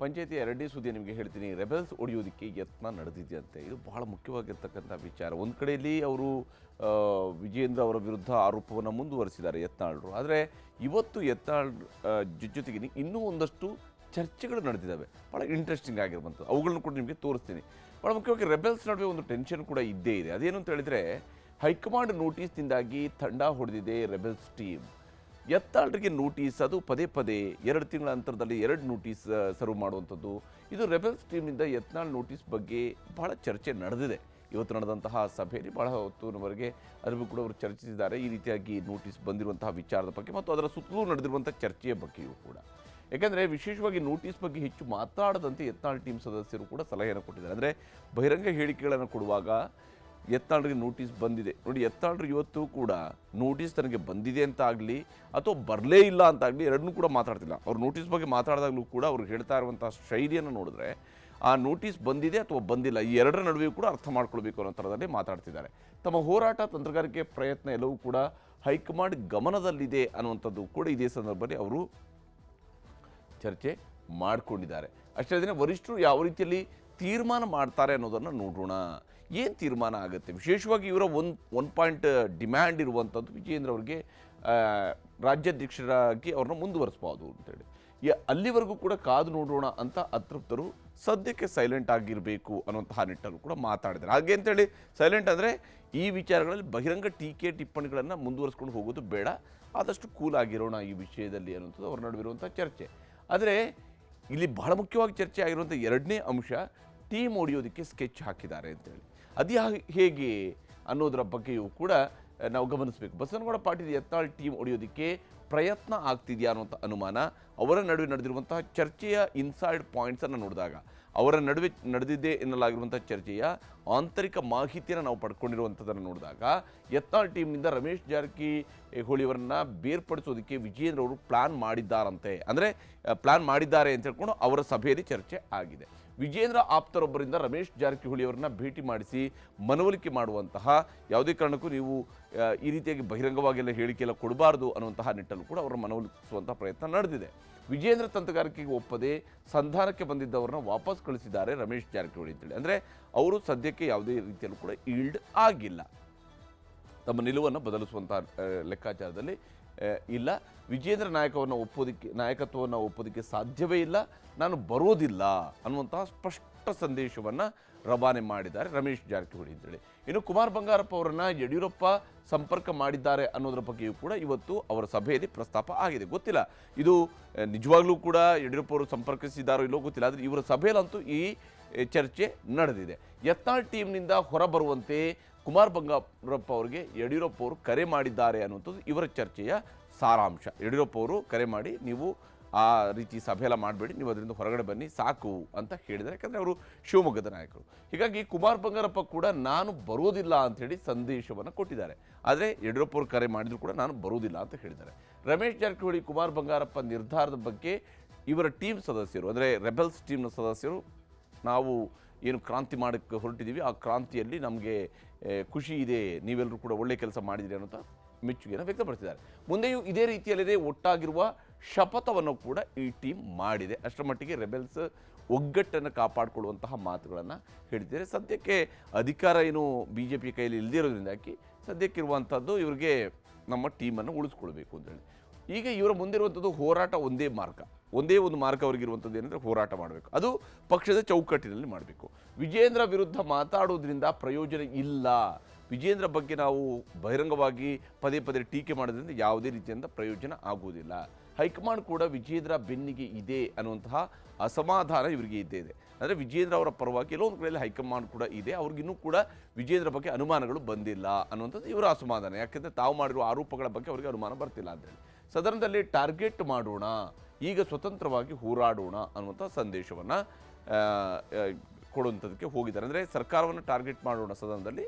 ಪಂಚಾಯತಿ ಎರಡನೇ ಸುದ್ದಿ ನಿಮಗೆ ಹೇಳ್ತೀನಿ. ರೆಬೆಲ್ಸ್ ಒಡೆಯೋದಕ್ಕೆ ಯತ್ನ ನಡೆದಿದೆಯಂತೆ. ಇದು ಬಹಳ ಮುಖ್ಯವಾಗಿರ್ತಕ್ಕಂಥ ವಿಚಾರ. ಒಂದು ಕಡೆಯಲ್ಲಿ ಅವರು ವಿಜೇಂದ್ರ ಅವರ ವಿರುದ್ಧ ಆರೋಪವನ್ನು ಮುಂದುವರಿಸಿದ್ದಾರೆ ಯತ್ನಾಳರು. ಆದರೆ ಇವತ್ತು ಯತ್ನಾಳ್ ಜೊತೆಗೆ ಇನ್ನೂ ಒಂದಷ್ಟು ಚರ್ಚೆಗಳು ನಡೆದಿದ್ದಾವೆ. ಭಾಳ ಇಂಟ್ರೆಸ್ಟಿಂಗ್ ಆಗಿರುವಂಥದ್ದು. ಅವುಗಳನ್ನು ಕೂಡ ನಿಮಗೆ ತೋರಿಸ್ತೀನಿ. ಭಾಳ ಮುಖ್ಯವಾಗಿ ರೆಬೆಲ್ಸ್ ನಡುವೆ ಒಂದು ಟೆನ್ಷನ್ ಕೂಡ ಇದ್ದೇ ಇದೆ. ಅದೇನು ಅಂತ ಹೇಳಿದರೆ, ಹೈಕಮಾಂಡ್ ನೋಟಿಸ್ನಿಂದಾಗಿ ತಂಡ ಹೊಡೆದಿದೆ ರೆಬೆಲ್ಸ್ ಟೀಮ್. ಎತ್ತಾಳರಿಗೆ ನೋಟಿಸ್ ಅದು ಪದೇ ಪದೇ, ಎರಡು ತಿಂಗಳ ಅಂತರದಲ್ಲಿ ಎರಡು ನೋಟಿಸ್ ಸರ್ವ್ ಮಾಡುವಂಥದ್ದು. ಇದು ರೆಬೆಲ್ಸ್ ಟೀಮಿಂದ ಯತ್ನಾಳ್ ನೋಟಿಸ್ ಬಗ್ಗೆ ಬಹಳ ಚರ್ಚೆ ನಡೆದಿದೆ. ಇವತ್ತು ನಡೆದಂತಹ ಸಭೆಯಲ್ಲಿ ಬಹಳ ಹೊತ್ತಿನವರೆಗೆ ಬಗ್ಗೆ ಕೂಡ ಅವರು ಚರ್ಚಿಸಿದ್ದಾರೆ. ಈ ರೀತಿಯಾಗಿ ನೋಟಿಸ್ ಬಂದಿರುವಂತಹ ವಿಚಾರದ ಬಗ್ಗೆ ಮತ್ತು ಅದರ ಸುತ್ತಲೂ ನಡೆದಿರುವಂಥ ಚರ್ಚೆಯ ಬಗ್ಗೆಯೂ ಕೂಡ. ಯಾಕೆಂದರೆ ವಿಶೇಷವಾಗಿ ನೋಟಿಸ್ ಬಗ್ಗೆ ಹೆಚ್ಚು ಮಾತಾಡದಂತೆ ಯತ್ನಾಳ್ ಟೀಮ್ ಸದಸ್ಯರು ಕೂಡ ಸಲಹೆಯನ್ನು ಕೊಟ್ಟಿದ್ದಾರೆ. ಅಂದರೆ ಬಹಿರಂಗ ಹೇಳಿಕೆಗಳನ್ನು ಕೊಡುವಾಗ ಯತ್ನಾಳ್ರಿಗೆ ನೋಟಿಸ್ ಬಂದಿದೆ. ನೋಡಿ ಯತ್ನಾಳ್ರು ಇವತ್ತು ಕೂಡ ನೋಟಿಸ್ ತನಗೆ ಬಂದಿದೆ ಅಂತ ಆಗಲಿ ಅಥವಾ ಬರಲೇ ಇಲ್ಲ ಅಂತಾಗಲಿ ಎರಡನ್ನೂ ಕೂಡ ಮಾತಾಡ್ತಿಲ್ಲ. ಅವ್ರು ನೋಟಿಸ್ ಬಗ್ಗೆ ಮಾತಾಡಿದಾಗಲೂ ಕೂಡ ಅವ್ರು ಹೇಳ್ತಾ ಇರುವಂಥ ಶೈಲಿಯನ್ನು ನೋಡಿದ್ರೆ ಆ ನೋಟಿಸ್ ಬಂದಿದೆ ಅಥವಾ ಬಂದಿಲ್ಲ, ಈ ಎರಡರ ನಡುವೆಯೂ ಕೂಡ ಅರ್ಥ ಮಾಡ್ಕೊಳ್ಬೇಕು ಅನ್ನೋ ಥರದಲ್ಲಿ ಮಾತಾಡ್ತಿದ್ದಾರೆ. ತಮ್ಮ ಹೋರಾಟ ತಂತ್ರಗಾರಿಕೆ ಪ್ರಯತ್ನ ಎಲ್ಲವೂ ಕೂಡ ಹೈಕಮಾಂಡ್ ಗಮನದಲ್ಲಿದೆ ಅನ್ನುವಂಥದ್ದು ಕೂಡ ಇದೇ ಸಂದರ್ಭದಲ್ಲಿ ಅವರು ಚರ್ಚೆ ಮಾಡಿಕೊಂಡಿದ್ದಾರೆ. ಅಷ್ಟೇ ದಿನ ವರಿಷ್ಠರು ಯಾವ ರೀತಿಯಲ್ಲಿ ತೀರ್ಮಾನ ಮಾಡ್ತಾರೆ ಅನ್ನೋದನ್ನು ನೋಡೋಣ ಏನು ತೀರ್ಮಾನ ಆಗುತ್ತೆ? ವಿಶೇಷವಾಗಿ ಇವರ ಒನ್ ಒನ್ ಪಾಯಿಂಟ್ ಡಿಮ್ಯಾಂಡ್ ಇರುವಂಥದ್ದು ವಿಜಯೇಂದ್ರ ಅವರಿಗೆ ರಾಜ್ಯಾಧ್ಯಕ್ಷರಾಗಿ ಅವ್ರನ್ನ ಮುಂದುವರಿಸ್ಬೋದು ಅಂತೇಳಿ. ಅಲ್ಲಿವರೆಗೂ ಕೂಡ ಕಾದು ನೋಡೋಣ ಅಂತ ಅತೃಪ್ತರು ಸದ್ಯಕ್ಕೆ ಸೈಲೆಂಟ್ ಆಗಿರಬೇಕು ಅನ್ನೋಂತಹ ನಿಟ್ಟಲ್ಲೂ ಕೂಡ ಮಾತಾಡಿದ್ದಾರೆ. ಹಾಗೆ ಅಂತೇಳಿ ಸೈಲೆಂಟ್ ಅಂದರೆ ಈ ವಿಚಾರಗಳಲ್ಲಿ ಬಹಿರಂಗ ಟೀಕೆ ಟಿಪ್ಪಣಿಗಳನ್ನು ಮುಂದುವರಿಸ್ಕೊಂಡು ಹೋಗೋದು ಬೇಡ. ಆದಷ್ಟು ಕೂಲ್ ಆಗಿರೋಣ ಈ ವಿಷಯದಲ್ಲಿ ಅನ್ನೋಂಥದ್ದು ಅವ್ರ ನಡುವಿರುವಂಥ ಚರ್ಚೆ. ಆದರೆ ಇಲ್ಲಿ ಬಹಳ ಮುಖ್ಯವಾಗಿ ಚರ್ಚೆ ಆಗಿರುವಂಥ ಎರಡನೇ ಅಂಶ ಟೀಮ್ ಒಡೆಯೋದಕ್ಕೆ ಸ್ಕೆಚ್ ಹಾಕಿದ್ದಾರೆ ಅಂತೇಳಿ ಅದು ಹೇಗೆ ಅನ್ನೋದರ ಬಗ್ಗೆಯೂ ಕೂಡ ನಾವು ಗಮನಿಸಬೇಕು. ಬಸವನಗೌಡ ಪಾಟೀಲ್ ಯತ್ನಾಳ್ ಟೀಮ್ ಹೊಡೆಯೋದಕ್ಕೆ ಪ್ರಯತ್ನ ಆಗ್ತಿದೆಯಾ ಅನ್ನುವಂಥ ಅನುಮಾನ, ಅವರ ನಡುವೆ ನಡೆದಿರುವಂತಹ ಚರ್ಚೆಯ ಇನ್ಸೈಡ್ ಪಾಯಿಂಟ್ಸನ್ನು ನೋಡಿದಾಗ, ಅವರ ನಡುವೆ ನಡೆದಿದೆ ಎನ್ನಲಾಗಿರುವಂಥ ಚರ್ಚೆಯ ಆಂತರಿಕ ಮಾಹಿತಿಯನ್ನು ನಾವು ಪಡ್ಕೊಂಡಿರುವಂಥದ್ದನ್ನು ನೋಡಿದಾಗ, ಯತ್ನಾಳ್ ಟೀಮ್ನಿಂದ ರಮೇಶ್ ಜಾರಕಿಹೊಳಿಯವರನ್ನ ಬೇರ್ಪಡಿಸೋದಕ್ಕೆ ವಿಜೇಂದ್ರ ಅವರು ಪ್ಲಾನ್ ಮಾಡಿದ್ದಾರಂತೆ. ಅಂದರೆ ಪ್ಲಾನ್ ಮಾಡಿದ್ದಾರೆ ಅಂತ ಹೇಳ್ಕೊಂಡು ಅವರ ಸಭೆಯಲ್ಲಿ ಚರ್ಚೆ ಆಗಿದೆ. ವಿಜೇಂದ್ರ ಆಪ್ತರೊಬ್ಬರಿಂದ ರಮೇಶ್ ಜಾರಕಿಹೊಳಿ ಅವರನ್ನ ಭೇಟಿ ಮಾಡಿಸಿ ಮನವೊಲಿಕೆ ಮಾಡುವಂತಹ ಯಾವುದೇ ಕಾರಣಕ್ಕೂ ನೀವು ಈ ರೀತಿಯಾಗಿ ಬಹಿರಂಗವಾಗೆಲ್ಲ, ಹೇಳಿಕೆ ಎಲ್ಲ ಕೊಡಬಾರ್ದು ಅನ್ನುವಂತಹ ನಿಟ್ಟಲ್ಲೂ ಕೂಡ ಅವರ ಮನವೊಲಿಸುವಂತಹ ಪ್ರಯತ್ನ ನಡೆದಿದೆ. ವಿಜೇಂದ್ರ ತಂತ್ರಗಾರಿಕೆಗೆ ಒಪ್ಪದೆ ಸಂಧಾನಕ್ಕೆ ಬಂದಿದ್ದವರನ್ನ ವಾಪಸ್ ಕಳಿಸಿದ್ದಾರೆ ರಮೇಶ್ ಜಾರಕಿಹೊಳಿ ಅಂತೇಳಿ. ಅಂದರೆ ಅವರು ಸದ್ಯಕ್ಕೆ ಯಾವುದೇ ರೀತಿಯಲ್ಲೂ ಕೂಡ ಈಲ್ಡ್ ಆಗಿಲ್ಲ. ತಮ್ಮ ನಿಲುವನ್ನು ಬದಲಿಸುವಂತಹ ಲೆಕ್ಕಾಚಾರದಲ್ಲಿ ಇಲ್ಲ. ವಿಜೇಂದ್ರ ನಾಯಕವನ್ನು ಒಪ್ಪೋದಕ್ಕೆ, ನಾಯಕತ್ವವನ್ನು ಒಪ್ಪೋದಕ್ಕೆ ಸಾಧ್ಯವೇ ಇಲ್ಲ. ನಾನು ಬರೋದಿಲ್ಲ ಅನ್ನುವಂತಹ ಸ್ಪಷ್ಟ ಸಂದೇಶವನ್ನು ರವಾನೆ ಮಾಡಿದ್ದಾರೆ ರಮೇಶ್ ಜಾರಕಿಹೊಳಿ ಅಂತೇಳಿ. ಇನ್ನು ಕುಮಾರ್ ಬಂಗಾರಪ್ಪ ಅವರನ್ನು ಯಡಿಯೂರಪ್ಪ ಸಂಪರ್ಕ ಮಾಡಿದ್ದಾರೆ ಅನ್ನೋದರ ಬಗ್ಗೆಯೂ ಕೂಡ ಇವತ್ತು ಅವರ ಸಭೆಯಲ್ಲಿ ಪ್ರಸ್ತಾಪ ಆಗಿದೆ. ಗೊತ್ತಿಲ್ಲ. ಇದು ನಿಜವಾಗ್ಲೂ ಕೂಡ ಯಡಿಯೂರಪ್ಪ ಅವರು ಸಂಪರ್ಕಿಸಿದ್ದಾರೋ ಇಲ್ಲೋ ಗೊತ್ತಿಲ್ಲ. ಆದರೆ ಇವರ ಸಭೆಯಲ್ಲಂತೂ ಈ ಚರ್ಚೆ ನಡೆದಿದೆ. ಯತ್ನಾಳ್ ಟೀಮ್ನಿಂದ ಹೊರಬರುವಂತೆ ಕುಮಾರ್ ಬಂಗಾರಪ್ಪ ಅವರಿಗೆ ಯಡಿಯೂರಪ್ಪ ಅವರು ಕರೆ ಮಾಡಿದ್ದಾರೆ ಅನ್ನುವಂಥದ್ದು ಇವರ ಚರ್ಚೆಯ ಸಾರಾಂಶ. ಯಡಿಯೂರಪ್ಪ ಅವರು ಕರೆ ಮಾಡಿ ನೀವು ಆ ರೀತಿ ಸಭೆಯೆಲ್ಲ ಮಾಡಬೇಡಿ, ನೀವು ಅದರಿಂದ ಹೊರಗಡೆ ಬನ್ನಿ, ಸಾಕು ಅಂತ ಹೇಳಿದರೆ ಯಾಕಂದರೆ ಅವರು ಶಿವಮೊಗ್ಗದ ನಾಯಕರು. ಹೀಗಾಗಿ ಕುಮಾರ್ ಬಂಗಾರಪ್ಪ ಕೂಡ ನಾನು ಬರೋದಿಲ್ಲ ಅಂಥೇಳಿ ಸಂದೇಶವನ್ನು ಕೊಟ್ಟಿದ್ದಾರೆ. ಆದರೆ ಯಡಿಯೂರಪ್ಪ ಅವರು ಕರೆ ಮಾಡಿದರೂ ಕೂಡ ನಾನು ಬರೋದಿಲ್ಲ ಅಂತ ಹೇಳಿದ್ದಾರೆ. ರಮೇಶ್ ಜಾರಕಿಹೊಳಿ, ಕುಮಾರ್ ಬಂಗಾರಪ್ಪ ನಿರ್ಧಾರದ ಬಗ್ಗೆ ಇವರ ಟೀಮ್ ಸದಸ್ಯರು, ಅಂದರೆ ರೆಬೆಲ್ಸ್ ಟೀಮ್ನ ಸದಸ್ಯರು, ನಾವು ಏನು ಕ್ರಾಂತಿ ಮಾಡೋಕ್ಕೆ ಹೊರಟಿದ್ದೀವಿ, ಆ ಕ್ರಾಂತಿಯಲ್ಲಿ ನಮಗೆ ಖುಷಿ ಇದೆ, ನೀವೆಲ್ಲರೂ ಕೂಡ ಒಳ್ಳೆ ಕೆಲಸ ಮಾಡಿದಿರಿ ಅನ್ನೋಂಥ ಮೆಚ್ಚುಗೆಯನ್ನು ವ್ಯಕ್ತಪಡಿಸಿದ್ದಾರೆ. ಮುಂದೆಯೂ ಇದೇ ರೀತಿಯಲ್ಲಿದೆ, ಒಟ್ಟಾಗಿರುವ ಶಪಥವನ್ನು ಕೂಡ ಈ ಟೀಮ್ ಮಾಡಿದೆ. ಅಷ್ಟರ ಮಟ್ಟಿಗೆ ರೆಬೆಲ್ಸ್ ಒಗ್ಗಟ್ಟನ್ನು ಕಾಪಾಡಿಕೊಳ್ಳುವಂತಹ ಮಾತುಗಳನ್ನು ಹೇಳಿದ್ದಾರೆ. ಸದ್ಯಕ್ಕೆ ಅಧಿಕಾರ ಏನು ಬಿ ಜೆ ಪಿ ಕೈಯಲ್ಲಿ ಇಲ್ಲದಿರೋದ್ರಿಂದಾಗಿ ಸದ್ಯಕ್ಕಿರುವಂಥದ್ದು ಇವರಿಗೆ ನಮ್ಮ ಟೀಮನ್ನು ಉಳಿಸ್ಕೊಳ್ಬೇಕು ಅಂತೇಳಿ ಈಗ ಇವರ ಮುಂದಿರುವಂಥದ್ದು ಹೋರಾಟ ಒಂದೇ ಮಾರ್ಗ. ಒಂದೇ ಒಂದು ಮಾರ್ಗ ಅವರಿಗಿರುವಂಥದ್ದು ಏನಂದರೆ ಹೋರಾಟ ಮಾಡಬೇಕು. ಅದು ಪಕ್ಷದ ಚೌಕಟ್ಟಿನಲ್ಲಿ ಮಾಡಬೇಕು. ವಿಜೇಂದ್ರ ವಿರುದ್ಧ ಮಾತಾಡೋದ್ರಿಂದ ಪ್ರಯೋಜನ ಇಲ್ಲ. ವಿಜೇಂದ್ರ ಬಗ್ಗೆ ನಾವು ಬಹಿರಂಗವಾಗಿ ಪದೇ ಪದೇ ಟೀಕೆ ಮಾಡೋದ್ರಿಂದ ಯಾವುದೇ ರೀತಿಯಿಂದ ಪ್ರಯೋಜನ ಆಗುವುದಿಲ್ಲ. ಹೈಕಮಾಂಡ್ ಕೂಡ ವಿಜೇಂದ್ರ ಬೆನ್ನಿಗೆ ಇದೆ ಅನ್ನುವಂತಹ ಅಸಮಾಧಾನ ಇವರಿಗೆ ಇದ್ದೇ ಇದೆ. ಅಂದರೆ ವಿಜೇಂದ್ರ ಅವರ ಪರವಾಗಿ ಕೆಲವೊಂದು ಕಡೆಯಲ್ಲಿ ಹೈಕಮಾಂಡ್ ಕೂಡ ಇದೆ. ಅವ್ರಿಗಿನ್ನೂ ಕೂಡ ವಿಜೇಂದ್ರ ಬಗ್ಗೆ ಅನುಮಾನಗಳು ಬಂದಿಲ್ಲ ಅನ್ನುವಂಥದ್ದು ಇವರ ಅಸಮಾಧಾನ. ಯಾಕೆಂದರೆ ತಾವು ಮಾಡಿರುವ ಆರೋಪಗಳ ಬಗ್ಗೆ ಅವರಿಗೆ ಅನುಮಾನ ಬರ್ತಿಲ್ಲ ಅಂತೇಳಿ ಸದನದಲ್ಲಿ ಟಾರ್ಗೆಟ್ ಮಾಡೋಣ. ಈಗ ಸ್ವತಂತ್ರವಾಗಿ ಹೋರಾಡೋಣ ಅನ್ನುವಂಥ ಸಂದೇಶವನ್ನು ಕೊಡುವಂಥದ್ದಕ್ಕೆ ಹೋಗಿದ್ದಾರೆ. ಅಂದರೆ ಸರ್ಕಾರವನ್ನು ಟಾರ್ಗೆಟ್ ಮಾಡೋಣ ಸದನದಲ್ಲಿ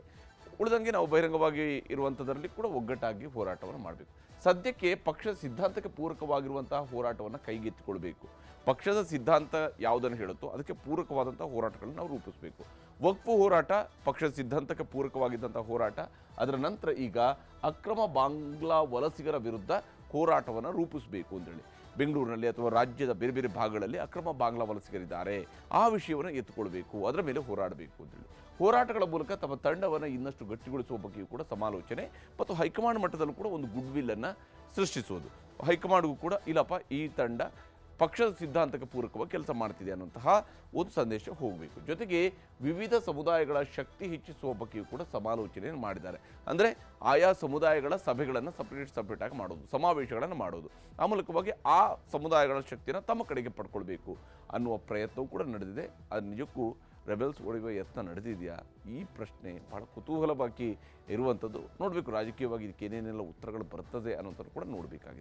ಉಳಿದಂಗೆ ನಾವು ಬಹಿರಂಗವಾಗಿ ಇರುವಂಥದ್ರಲ್ಲಿ ಕೂಡ ಒಗ್ಗಟ್ಟಾಗಿ ಹೋರಾಟವನ್ನು ಮಾಡಬೇಕು. ಸದ್ಯಕ್ಕೆ ಪಕ್ಷದ ಸಿದ್ಧಾಂತಕ್ಕೆ ಪೂರಕವಾಗಿರುವಂತಹ ಹೋರಾಟವನ್ನು ಕೈಗೆತ್ತಿಕೊಳ್ಬೇಕು. ಪಕ್ಷದ ಸಿದ್ಧಾಂತ ಯಾವುದನ್ನು ಹೇಳುತ್ತೋ ಅದಕ್ಕೆ ಪೂರಕವಾದಂಥ ಹೋರಾಟಗಳನ್ನು ನಾವು ರೂಪಿಸಬೇಕು. ವಕ್ಫು ಹೋರಾಟ, ಪಕ್ಷದ ಸಿದ್ಧಾಂತಕ್ಕೆ ಪೂರಕವಾಗಿದ್ದಂಥ ಹೋರಾಟ, ಅದರ ನಂತರ ಈಗ ಅಕ್ರಮ ಬಾಂಗ್ಲಾ ವಲಸಿಗರ ವಿರುದ್ಧ ಹೋರಾಟವನ್ನು ರೂಪಿಸಬೇಕು ಅಂತೇಳಿ. ಬೆಂಗಳೂರಿನಲ್ಲಿ ಅಥವಾ ರಾಜ್ಯದ ಬೇರೆ ಬೇರೆ ಭಾಗಗಳಲ್ಲಿ ಅಕ್ರಮ ಬಾಂಗ್ಲಾ ವಲಸಿಗರಿದ್ದಾರೆ. ಆ ವಿಷಯವನ್ನು ಎತ್ತುಕೊಳ್ಬೇಕು ಅದರ ಮೇಲೆ ಹೋರಾಡಬೇಕು ಅಂತೇಳಿ ಹೋರಾಟಗಳ ಮೂಲಕ ತಮ್ಮ ತಂಡವನ್ನು ಇನ್ನಷ್ಟು ಗಟ್ಟಿಗೊಳಿಸುವ ಬಗ್ಗೆಯೂ ಕೂಡ ಸಮಾಲೋಚನೆ ಮತ್ತು ಹೈಕಮಾಂಡ್ ಮಟ್ಟದಲ್ಲೂ ಕೂಡ ಒಂದು ಗುಡ್ ವಿಲ್ಲನ್ನು ಸೃಷ್ಟಿಸುವುದು. ಹೈಕಮಾಂಡ್ಗೂ ಕೂಡ ಇಲ್ಲಪ್ಪ, ಈ ತಂಡ ಪಕ್ಷದ ಸಿದ್ಧಾಂತಕ್ಕೆ ಪೂರಕವಾಗಿ ಕೆಲಸ ಮಾಡ್ತಿದೆ ಅನ್ನುವಂತಹ ಒಂದು ಸಂದೇಶ ಹೋಗಬೇಕು. ಜೊತೆಗೆ ವಿವಿಧ ಸಮುದಾಯಗಳ ಶಕ್ತಿ ಹೆಚ್ಚಿಸುವ ಬಗ್ಗೆಯೂ ಕೂಡ ಸಮಾಲೋಚನೆಯನ್ನು ಮಾಡಿದ್ದಾರೆ. ಅಂದರೆ ಆಯಾ ಸಮುದಾಯಗಳ ಸಭೆಗಳನ್ನು ಸಪ್ರೇಟ್ ಆಗಿ ಮಾಡೋದು, ಸಮಾವೇಶಗಳನ್ನು ಮಾಡೋದು. ಆ ಮೂಲಕವಾಗಿ ಆ ಸಮುದಾಯಗಳ ಶಕ್ತಿಯನ್ನು ತಮ್ಮ ಕಡೆಗೆ ಪಡ್ಕೊಳ್ಬೇಕು ಅನ್ನುವ ಪ್ರಯತ್ನವೂ ಕೂಡ ನಡೆದಿದೆ. ಅದು ನಿಜಕ್ಕೂ ರೆಬೆಲ್ಸ್ ಒಡೆಯುವ ಯತ್ನ ನಡೆದಿದೆಯಾ? ಈ ಪ್ರಶ್ನೆ ಭಾಳ ಕುತೂಹಲವಾಗಿ ಇರುವಂಥದ್ದು ನೋಡಬೇಕು, ರಾಜಕೀಯವಾಗಿ ಇದಕ್ಕೆ ಏನೇನೆಲ್ಲ ಉತ್ತರಗಳು ಬರ್ತದೆ ಅನ್ನೋಂಥದ್ದು ಕೂಡ ನೋಡಬೇಕಾಗಿದೆ.